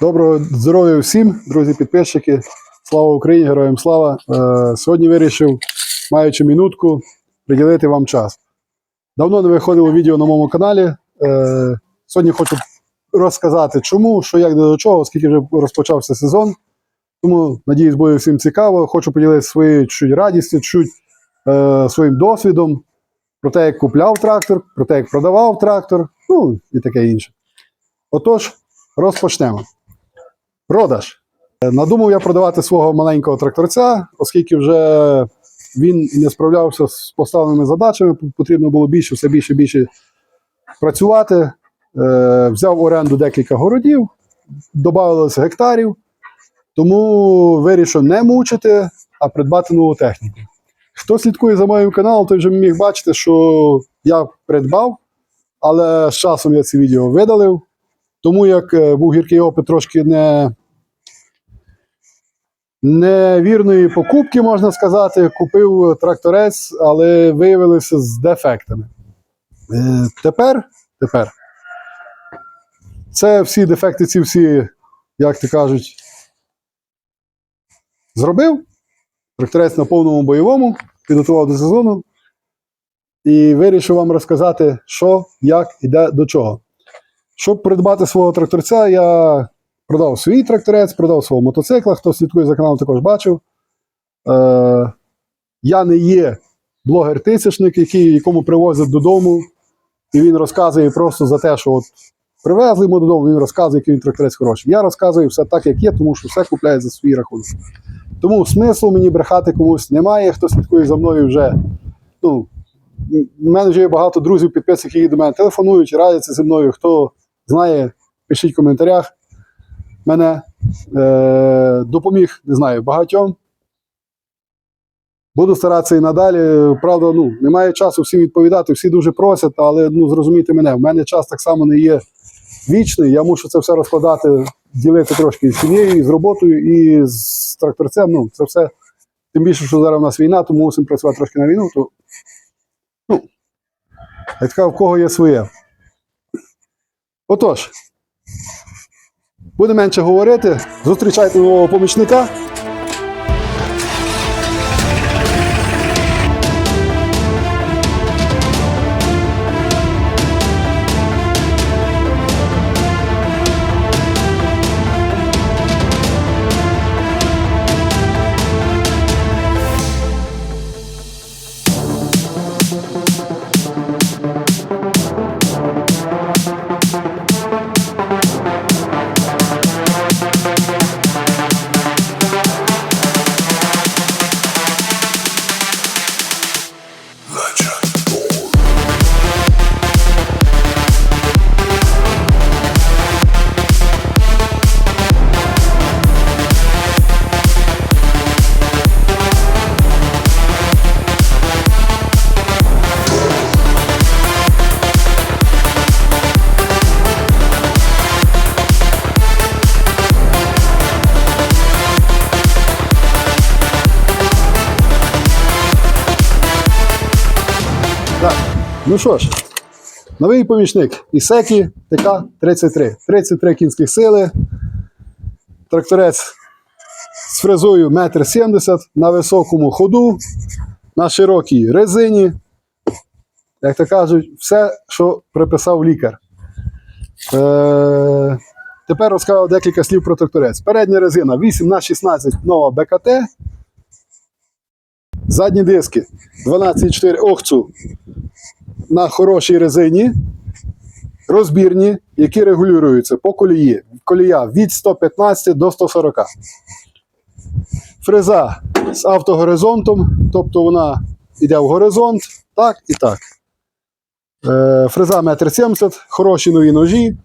Доброго здоров'я всім, друзі, підписчики. Слава Україні, героям слава. Е, сьогодні вирішив, маючи минутку, приділити вам час. Давно не виходило відео на моєму каналі. Е, сьогодні хочу розказати, чому, що як до чого, оскільки вже розпочався сезон. Тому, надіюсь, буде всім цікаво. Хочу поділитися своєю чуть радістю, чуть е, своїм досвідом про те, як купляв трактор, про те, як продавав трактор, ну і таке інше. Отож, розпочнемо. Продаж. Е, Надумав я продавати свого маленького тракторця, оскільки вже він не справлявся з поставленими задачами, потрібно було більше, все більше більше працювати. Е, взяв оренду декілька городів, додавалося гектарів, тому вирішив не мучити, а придбати нову техніку. Хто слідкує за моїм каналом, той вже міг бачити, що я придбав, але з часом я це відео видалив. Тому як е, був гіркий опит трошки не, невірної покупки, можна сказати, купив тракторець, але виявилося з дефектами. Е, тепер, тепер це всі дефекти, ці всі, як то кажуть, зробив. Тракторець на повному бойовому, підготував до сезону і вирішив вам розказати, що, як і де до чого. Щоб придбати свого тракторця, я продав свій тракторець, продав свого мотоцикла. Хто слідкує за каналом, також бачив. Е, я не є блогер-тисячник, який, якому привозять додому, і він розказує просто за те, що от привезли йому додому, він розказує, який він тракторець хороший. Я розказую все так, як є, тому що все купляє за свій рахунок. Тому смислу мені брехати комусь немає. Хто слідкує за мною вже. Ну, у мене вже є багато друзів, підписників, які до мене телефонують, радяться зі мною. Хто знає, пишіть в коментарях. Мене е, допоміг, не знаю, багатьом. Буду старатися і надалі. Правда, ну, немає часу всім відповідати, всі дуже просять, але ну, зрозумійте мене, в мене час так само не є вічний. Я мушу це все розкладати, ділити трошки з сім'єю, з роботою, і з тракторцем. Ну, це все. Тим більше, що зараз у нас війна, тому мусимо працювати трошки на війну. То, ну, як така, в кого є своє. Отож, буде менше говорити. Зустрічайте нового помічника. Ну що ж, новий помічник Ісекі ТК-33. 33 кінських сили. Тракторець з фрезою 1,70 м на високому ходу, на широкій резині. Як то кажуть, все, що приписав лікар. Е, тепер розказав декілька слів про тракторець. Передня резина 8х16 нова БКТ. Задні диски 12,4 охцу на хорошій резині, розбірні, які регулюються по колії. Колія від 115 до 140. Фреза з автогоризонтом, тобто вона йде в горизонт, так і так. Е, фреза 1,70 м, хороші нові ножі.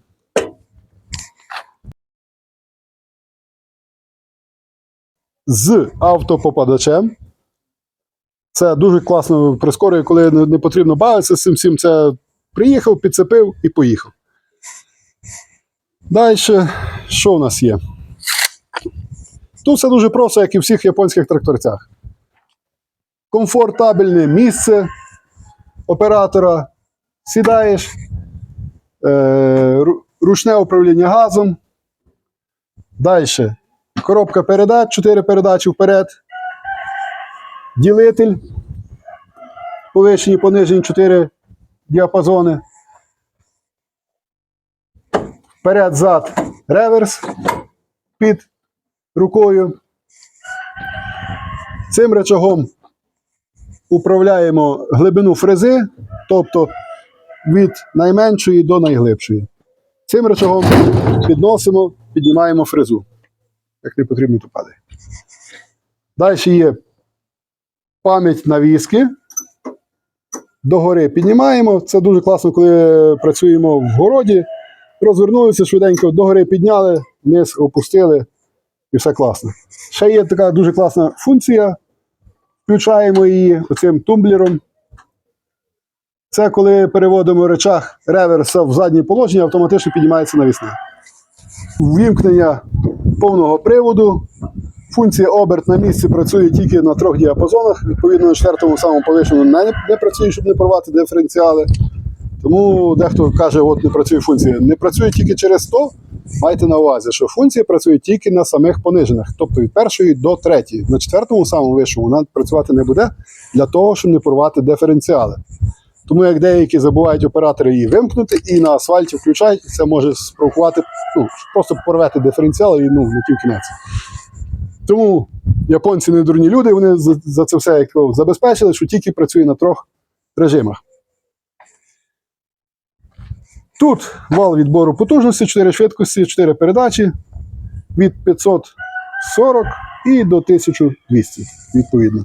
З автопопадачем. Це дуже класно прискорює, коли не, потрібно бавитися з цим всім. Це приїхав, підцепив і поїхав. Далі, що у нас є? Тут все дуже просто, як і в всіх японських тракторцях. Комфортабельне місце оператора. Сідаєш, е, ручне управління газом. Далі. Коробка передач, 4 передачі вперед. Ділитель. Повищені, понижені 4 діапазони. Вперед, зад, реверс під рукою. Цим речагом управляємо глибину фрези, тобто від найменшої до найглибшої. Цим речагом підносимо, піднімаємо фрезу. Як не потрібно, то падає. Далі є пам'ять навіски. Догори піднімаємо. Це дуже класно, коли працюємо в городі. Розвернулися швиденько, догори підняли, вниз опустили і все класно. Ще є така дуже класна функція. Включаємо її оцим тумблером. Це коли переводимо речах реверса в заднє положення, автоматично піднімається навісна. Ввімкнення повного приводу. Функція оберт на місці працює тільки на трьох діапазонах. Відповідно, на четвертому самому повищеному не, не працює, щоб не порвати диференціали. Тому дехто каже, от не працює функція. Не працює тільки через то. Майте на увазі, що функція працює тільки на самих понижених, тобто від першої до третьої. На четвертому самому вищому вона працювати не буде для того, щоб не порвати диференціали. Тому як деякі забувають оператори її вимкнути і на асфальті включають, це може спровокувати, ну, просто порвати диференціал і ну, на тім кінець. Тому японці не дурні люди, вони за, за це все як забезпечили, що тільки працює на трьох режимах. Тут вал відбору потужності, 4 швидкості, 4 передачі від 540 і до 1200, відповідно.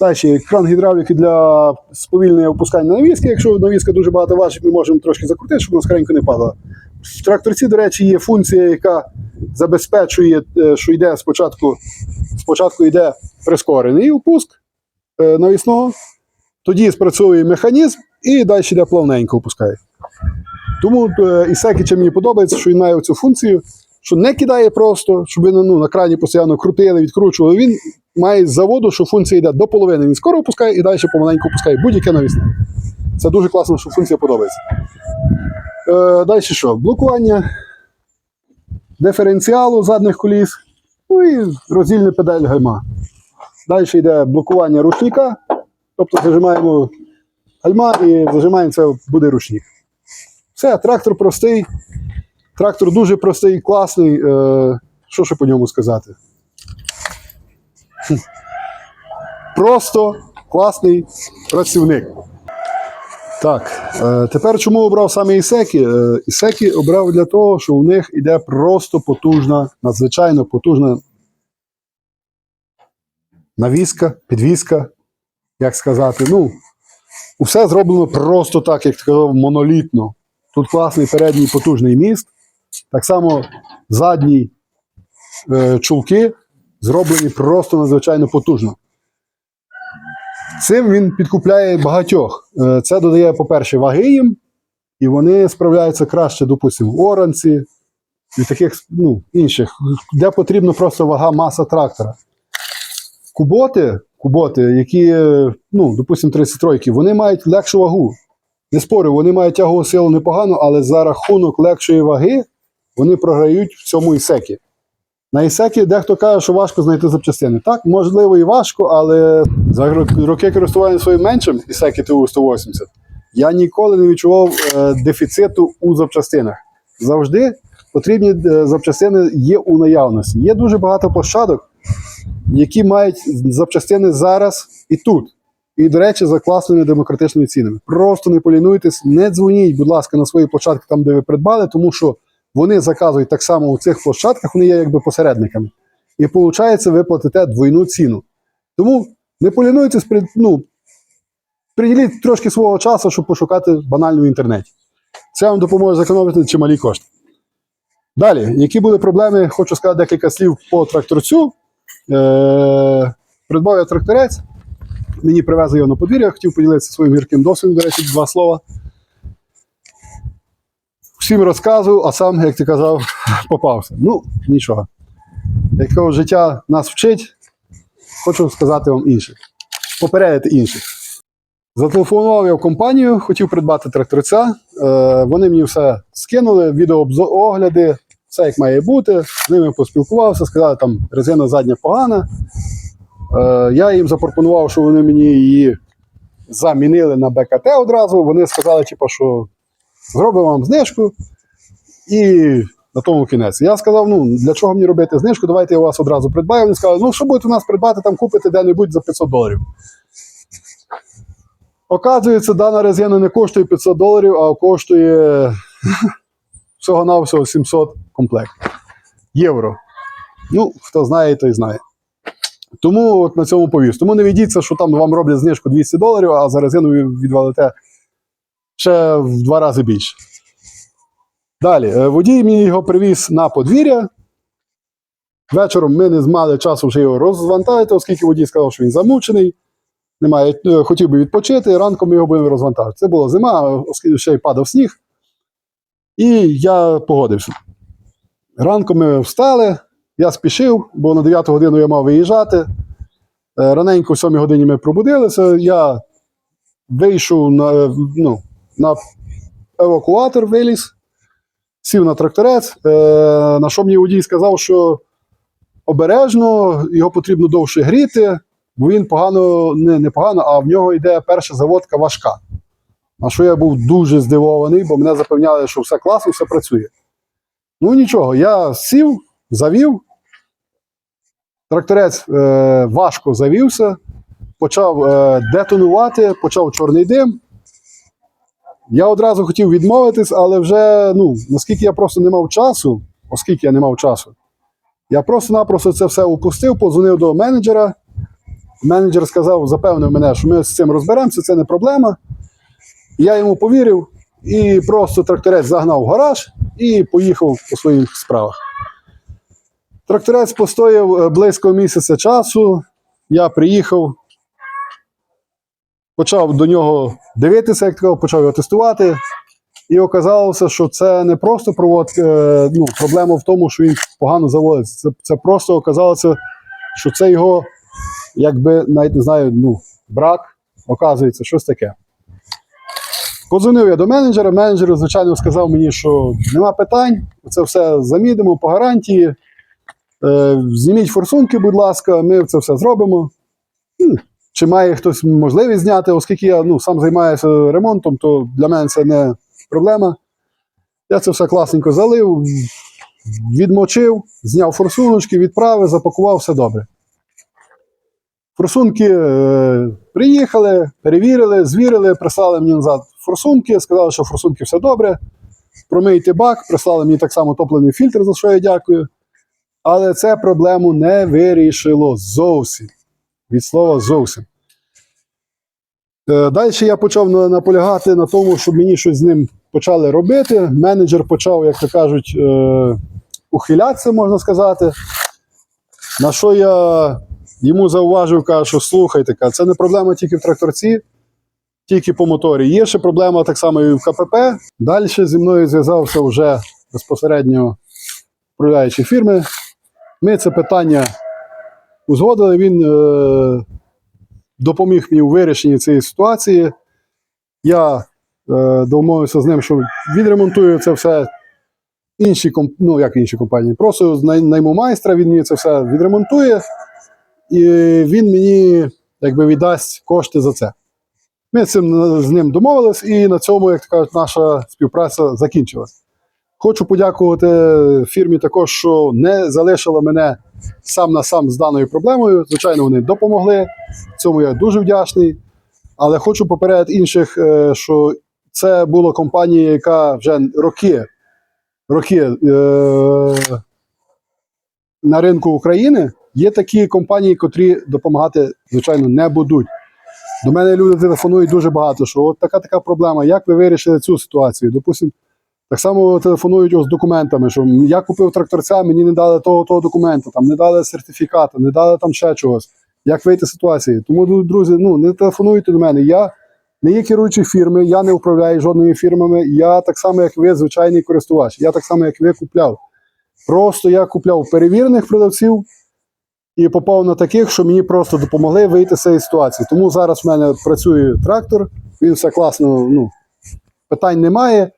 Далі кран гідравліки для сповільнення опускання навіски. Якщо навіска дуже багато важить, ми можемо трошки закрутити, щоб вона скоренько не падала. В тракторці, до речі, є функція, яка забезпечує, е, що йде спочатку, спочатку йде прискорений опуск е, навісного, тоді спрацьовує механізм і далі йде плавненько опускає. Тому е, Ісекі чим мені подобається, що він має цю функцію, що не кидає просто, щоб ну, на крані постійно крутили, відкручували. Він має з заводу, що функція йде до половини. Він скоро опускає і далі помаленьку опускає будь-яке навісне. Це дуже класно, що функція подобається. Е, далі що? Блокування диференціалу задніх коліс, ну і роздільна педаль гальма. Далі йде блокування ручника, тобто зажимаємо гальма і зажимаємо це буде ручник. Все, трактор простий. Трактор дуже простий, класний. Е, що ще по ньому сказати? Просто класний працівник. Так, е, тепер чому обрав саме Ісекі? Е, Ісекі обрав для того, що у них іде просто потужна, надзвичайно потужна навіска, підвіска, як сказати. Ну, все зроблено просто так, як ти казав, монолітно. Тут класний передній потужний міст. Так само задні е, чулки зроблені просто надзвичайно потужно. Цим він підкупляє багатьох. Е, Це додає, по-перше, ваги їм, і вони справляються краще, допустимо, в оранці і таких ну, інших, де потрібна просто вага маса трактора. Куботи, куботи, які, е, ну, допустимо, 33 вони мають легшу вагу. Не спорю, вони мають тягову силу непогано, але за рахунок легшої ваги вони програють в цьому ісекі. На ісекі дехто каже, що важко знайти запчастини. Так, можливо, і важко, але за роки користування своїм меншим ісекі ТУ-180 я ніколи не відчував е, дефіциту у запчастинах. Завжди потрібні е, запчастини є у наявності. Є дуже багато площадок, які мають запчастини зараз і тут. І, до речі, за класними демократичними цінами. Просто не полінуйтесь, не дзвоніть, будь ласка, на свої площадки, там, де ви придбали, тому що вони заказують так само у цих площадках, вони є якби посередниками. І виходить, ви платите двойну ціну. Тому не полінуйтесь, ну, приділіть трошки свого часу, щоб пошукати банально в інтернеті. Це вам допоможе зекономити чималі кошти. Далі, які були проблеми, хочу сказати декілька слів по тракторцю. Е- придбав я тракторець. Мені привезли його на подвір'я, хотів поділитися своїм гірким досвідом, до речі, два слова. Всім розказував, а сам, як ти казав, попався. Ну, нічого. Як кажуть, життя нас вчить, хочу сказати вам інше. Попередити інших. Зателефонував я в компанію, хотів придбати тракторця. Е, вони мені все скинули, відеоогляди, все як має бути. З ними поспілкувався, сказали, там резина задня погана. Е, я їм запропонував, що вони мені її замінили на БКТ одразу. Вони сказали, типу, що зробимо вам знижку і на тому кінець. Я сказав: ну для чого мені робити знижку? Давайте я вас одразу придбаю. Вони сказали, ну що будете у нас придбати, там купите де-небудь за 500 доларів. Оказується, дана резина не коштує 500 доларів, а коштує всього-навсього 700 комплект євро. Ну, хто знає, той знає. Тому от на цьому повіз. Тому не ведіться, що там вам роблять знижку 200 доларів, а за резину відвалите ще в два рази більше. Далі, е, водій мені його привіз на подвір'я. Вечором ми не мали часу вже його розвантажити, оскільки водій сказав, що він замучений, немає, е, хотів би відпочити, ранком ми його будемо розвантажити. Це була зима, оскільки ще й падав сніг. І я погодився. Ранком ми встали, я спішив, бо на 9 годину я мав виїжджати. Е, Раненько в 7 годині ми пробудилися. Я вийшов на, ну, на евакуатор, виліз, сів на тракторець. Е, на що мені водій сказав, що обережно, його потрібно довше гріти, бо він погано, не, не погано, а в нього йде перша заводка важка. На що я був дуже здивований, бо мене запевняли, що все класно, все працює. Ну нічого, я сів, завів. Тракторець е, важко завівся, почав е, детонувати, почав чорний дим. Я одразу хотів відмовитись, але вже, ну, наскільки я просто не мав часу, оскільки я не мав часу, я просто-напросто це все упустив, позвонив до менеджера. Менеджер сказав, запевнив мене, що ми з цим розберемося, це не проблема. Я йому повірив і просто тракторець загнав в гараж і поїхав по своїх справах. Тракторець постояв е, близько місяця часу. Я приїхав, почав до нього дивитися, як такого, почав його тестувати. І оказалося, що це не просто проводка, е, ну, проблема в тому, що він погано заводиться. Це, це просто оказалося, що це його, якби навіть не знаю, ну, брак, оказується, щось таке. Подзвонив я до менеджера. Менеджер, звичайно, сказав мені, що нема питань, це все замідимо по гарантії. Е, зніміть форсунки, будь ласка, ми це все зробимо. Чи має хтось можливість зняти, оскільки я ну, сам займаюся ремонтом, то для мене це не проблема. Я це все класненько залив, відмочив, зняв форсуночки, відправив, запакував, все добре. Форсунки е, приїхали, перевірили, звірили, прислали мені назад форсунки, сказали, що форсунки все добре. Промийте бак, прислали мені так само топливний фільтр, за що я дякую. Але це проблему не вирішило зовсім. Від слова зовсім. Е, Далі я почав наполягати на тому, щоб мені щось з ним почали робити. Менеджер почав, як то кажуть, е, ухилятися, можна сказати. На що я йому зауважив, кажу, що слухайте, це не проблема тільки в тракторці, тільки по моторі. Є ще проблема так само і в КПП. Далі зі мною зв'язався вже безпосередньо управляючі фірми. Ми це питання узгодили. Він е, допоміг мені у вирішенні цієї ситуації. Я е, домовився з ним, що відремонтую це все. Інші ну як інші компанії, просто найму майстра, він мені це все відремонтує, і він мені якби віддасть кошти за це. Ми з цим з ним домовились, і на цьому, як кажуть, наша співпраця закінчилась. Хочу подякувати фірмі також, що не залишила мене сам на сам з даною проблемою. Звичайно, вони допомогли. Цьому я дуже вдячний. Але хочу попередити інших, е, що це була компанія, яка вже роки, роки е, на ринку України. Є такі компанії, котрі допомагати, звичайно, не будуть. До мене люди телефонують дуже багато, що от така така проблема. Як ви вирішили цю ситуацію? Допустимо, так само телефонують з документами, що я купив тракторця, мені не дали того, того документу, там не дали сертифіката, не дали там ще чогось. Як вийти з ситуації? Тому, друзі, ну не телефонуйте до мене. Я не є керуючий фірми, я не управляю жодними фірмами. Я так само, як ви, звичайний користувач. Я так само, як ви купляв. Просто я купляв перевірених продавців і попав на таких, що мені просто допомогли вийти з цієї ситуації. Тому зараз в мене працює трактор, він все класно, ну, питань немає.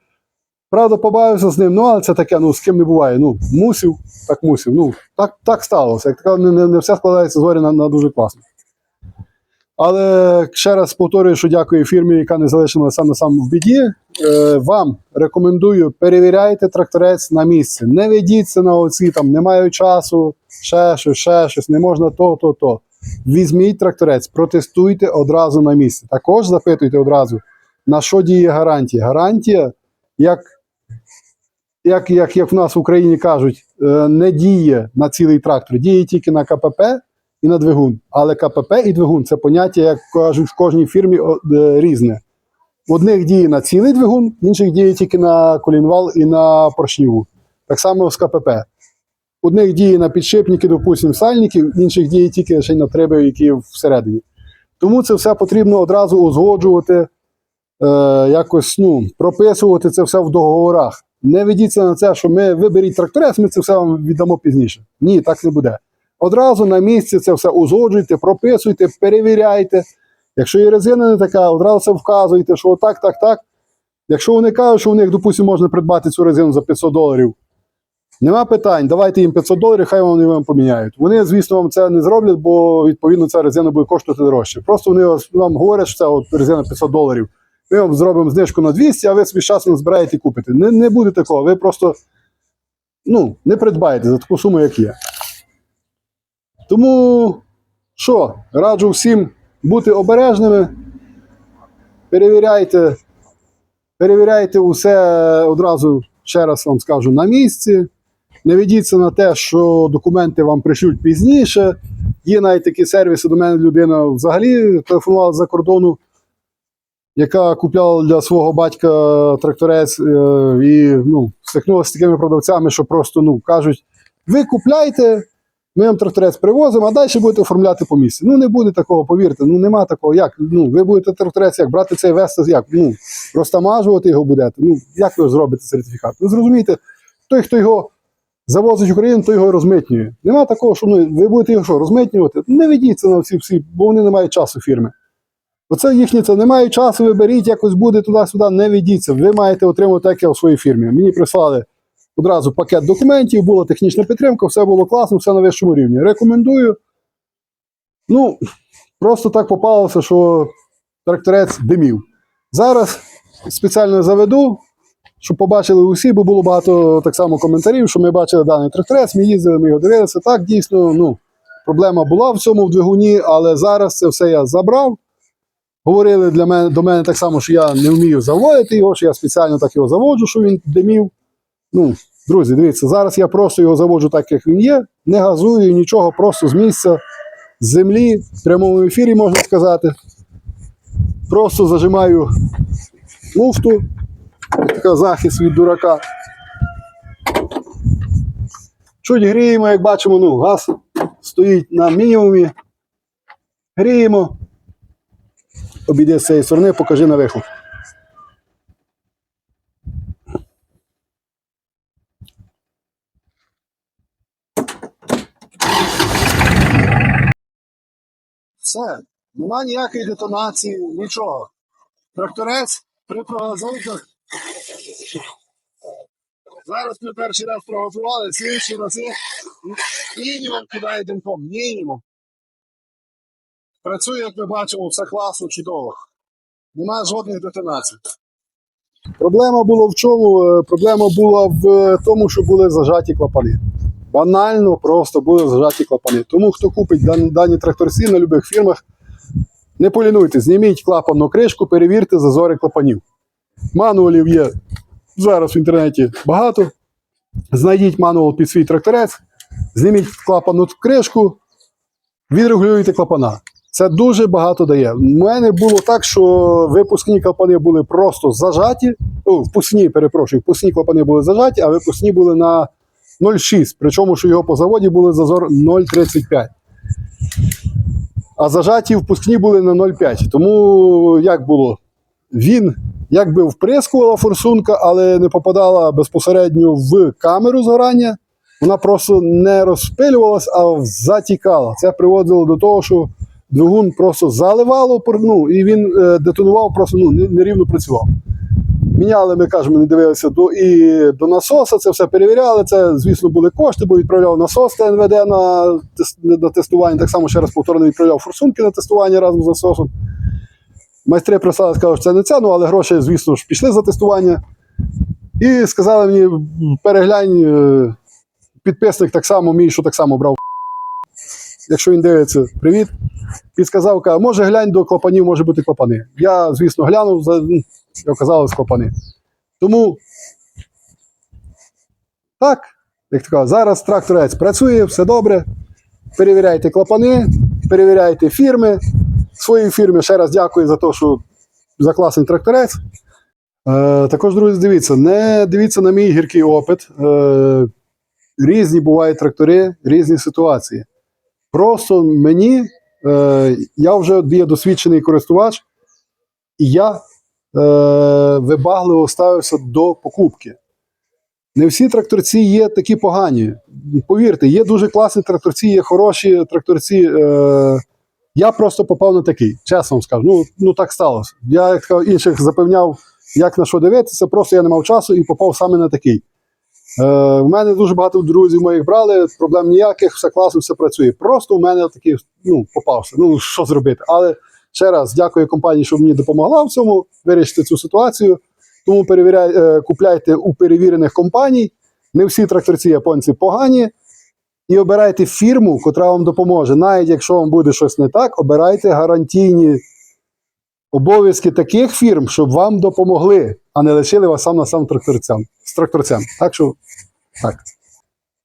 Правда, побавився з ним, ну але це таке, ну з ким не буває. Ну, мусив, так мусив. Ну, так, так сталося. Як така, не, не, все складається зорі на, на дуже класно. Але ще раз повторюю, що дякую фірмі, яка не залишила сам на сам в біді. Е, вам рекомендую перевіряйте тракторець на місці. Не ведіться на оці там, не маю часу, ще щось, ще щось, не можна то, то, то. Візьміть тракторець, протестуйте одразу на місці. Також запитуйте одразу, на що діє гарантія. Гарантія, як, як, як, як в нас в Україні кажуть, е, не діє на цілий трактор, діє тільки на КПП і на двигун. Але КПП і двигун це поняття, як кажуть, в кожній фірмі е, різне. В одних діє на цілий двигун, інших діє тільки на колінвал і на поршніву. Так само з КПП. Одних діє на підшипники, допустимо, сальників, інших діє тільки ще на триби, які всередині. Тому це все потрібно одразу узгоджувати, е, якось ну, прописувати це все в договорах. Не ведіться на це, що ми виберіть тракторець, ми це все вам віддамо пізніше. Ні, так не буде. Одразу на місці це все узгоджуйте, прописуйте, перевіряйте. Якщо є резина не така, одразу це вказуйте, що отак, так, так. Якщо вони кажуть, що у них, допустимо, можна придбати цю резину за 500 доларів, нема питань, давайте їм 500 доларів, хай вони вам поміняють. Вони, звісно, вам це не зроблять, бо відповідно ця резина буде коштувати дорожче. Просто вони вам говорять, що це от резина 500 доларів. Ми вам зробимо знижку на 200, а ви собі часом збираєте і купите. Не, не буде такого. Ви просто ну, не придбаєте за таку суму, як є. Тому що, раджу всім бути обережними, перевіряйте, перевіряйте усе одразу, ще раз вам скажу, на місці. Не ведіться на те, що документи вам пришлють пізніше. Є навіть такі сервіси, до мене людина взагалі телефонувала за кордону, яка купляла для свого батька тракторець е, і ну, стикнулася з такими продавцями, що просто ну, кажуть: ви купляйте, ми вам тракторець привозимо, а далі будете оформляти по місці. Ну не буде такого, повірте. Ну нема такого. Як? Ну, ви будете тракторець як брати цей вести, як? Ну, розтамажувати його будете. Ну, як ви зробите сертифікат? Ви зрозумієте, той, хто його завозить в Україну, той його розмитнює. Нема такого, що ну, ви будете його що, розмитнювати. Не ведіться на всі всі, бо вони не мають часу фірми. Оце їхнє це немає часу, ви беріть, якось буде туди-сюди, не ведіться. Ви маєте отримати таке у своїй фірмі. Мені прислали одразу пакет документів, була технічна підтримка, все було класно, все на вищому рівні. Рекомендую. Ну, просто так попалося, що тракторець димів. Зараз спеціально заведу, щоб побачили усі, бо було багато так само коментарів, що ми бачили даний тракторець, ми їздили, ми його дивилися. Так, дійсно, ну, проблема була в цьому в двигуні, але зараз це все я забрав. Говорили для мене, до мене так само, що я не вмію заводити його, що я спеціально так його заводжу, що він димів. Ну, друзі, дивіться, зараз я просто його заводжу так, як він є, не газую нічого, просто з місця, з землі, в прямому ефірі можна сказати. Просто зажимаю муфту, така захист від дурака. Чуть гріємо, як бачимо, ну, газ стоїть на мінімумі. Гріємо. Обійди з цієї сторони, покажи на вихлоп. Все, нема ніякої детонації, нічого. Тракторець при прогазовках. Зараз ми перший раз прогазували, слідчі рази мінімум кидає димком, мінімум. Працює, як ми бачимо, все класно, чудово. Немає жодних детонацій. Проблема була в чому? Е, Проблема була в тому, що були зажаті клапани. Банально просто були зажаті клапани. Тому хто купить дан- дані тракторці на будь-яких фірмах, не полінуйте, зніміть клапанну кришку, перевірте зазори клапанів. Мануалів є зараз в інтернеті багато. Знайдіть мануал під свій тракторець, зніміть клапанну кришку, відрегулюйте клапана. Це дуже багато дає. У мене було так, що випускні клапани були просто зажаті. О, впускні, перепрошую, впускні клапани були зажаті, а випускні були на 0,6. Причому, що його по заводі були зазор 0,35. А зажаті впускні були на 0,5. Тому як було? Він якби вприскувала форсунка, але не попадала безпосередньо в камеру згорання. Вона просто не розпилювалась, а затікала. Це приводило до того, що двигун просто заливало, ну, і він е, детонував, просто ну, нерівно працював. міняли, ми кажемо, не дивилися до, і до насоса, це все перевіряли. Це, звісно, були кошти, бо відправляв насос ТНВД на, на тестування. Так само ще раз повторно відправляв форсунки на тестування разом з насосом. Майстри прислали, сказали, що це не це, ну але гроші, звісно ж, пішли за тестування. І сказали мені, переглянь, е, підписник так само, мій, що так само брав. Якщо він дивиться, привіт. Підсказав, каже, може глянь до клапанів, може бути клапани. Я, звісно, глянув, ну, і оказалось клапани. Тому так, як така, зараз тракторець працює, все добре. Перевіряйте клапани, перевіряйте фірми. Своїй фірмі ще раз дякую за те, що за класний тракторець. Е, також, друзі, дивіться, не дивіться на мій гіркий опит. Е, різні бувають трактори, різні ситуації. Просто мені, е, я вже є досвідчений користувач, і я е, вибагливо ставився до покупки. Не всі тракторці є такі погані. Повірте, є дуже класні тракторці, є хороші тракторці. Е, я просто попав на такий, чесно вам скажу. Ну, ну так сталося. Я як інших запевняв, як на що дивитися, просто я не мав часу і попав саме на такий. Е, у мене дуже багато друзів моїх брали, проблем ніяких, все класно, все працює. Просто у мене такий ну, попався. Ну, що зробити? Але ще раз дякую компанії, що мені допомогла в цьому вирішити цю ситуацію. Тому перевіряй, е, купляйте у перевірених компаній. Не всі тракторці японці погані. І обирайте фірму, котра вам допоможе. Навіть якщо вам буде щось не так, обирайте гарантійні обов'язки таких фірм, щоб вам допомогли, а не лишили вас сам на сам тракторцям, з тракторцем. Так що так.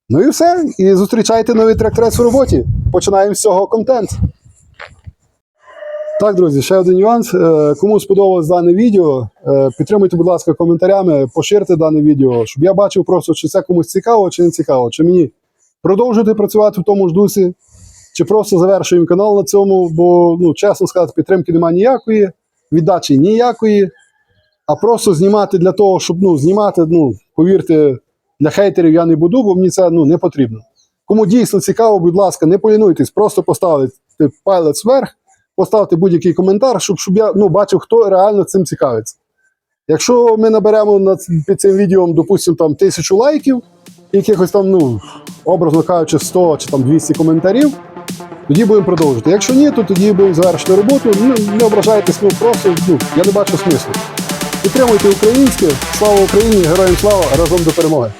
Ну і все. І зустрічайте новий тракторець у роботі. Починаємо з цього контент. Так, друзі, ще один нюанс. Е, Кому сподобалось дане відео, е, підтримуйте, будь ласка, коментарями, поширте дане відео, щоб я бачив просто, чи це комусь цікаво, чи не цікаво, чи мені продовжувати працювати в тому ж дусі, чи просто завершуємо канал на цьому, бо, ну, чесно сказати, підтримки немає ніякої, віддачі ніякої. А просто знімати для того, щоб ну, знімати, ну, повірте, для хейтерів я не буду, бо мені це ну, не потрібно. Кому дійсно цікаво, будь ласка, не полінуйтесь, просто поставити палець вверх, поставте будь-який коментар, щоб, щоб я ну, бачив, хто реально цим цікавиться. Якщо ми наберемо над, під цим відео, допустимо, там тисячу лайків, якихось там, ну, образно кажучи, 100 чи там 200 коментарів, тоді будемо продовжувати. Якщо ні, то тоді будемо завершити роботу. Ну, не ображайтесь, ну просто ну, я не бачу смислу. Підтримуйте українське. Слава Україні! Героям слава разом до перемоги!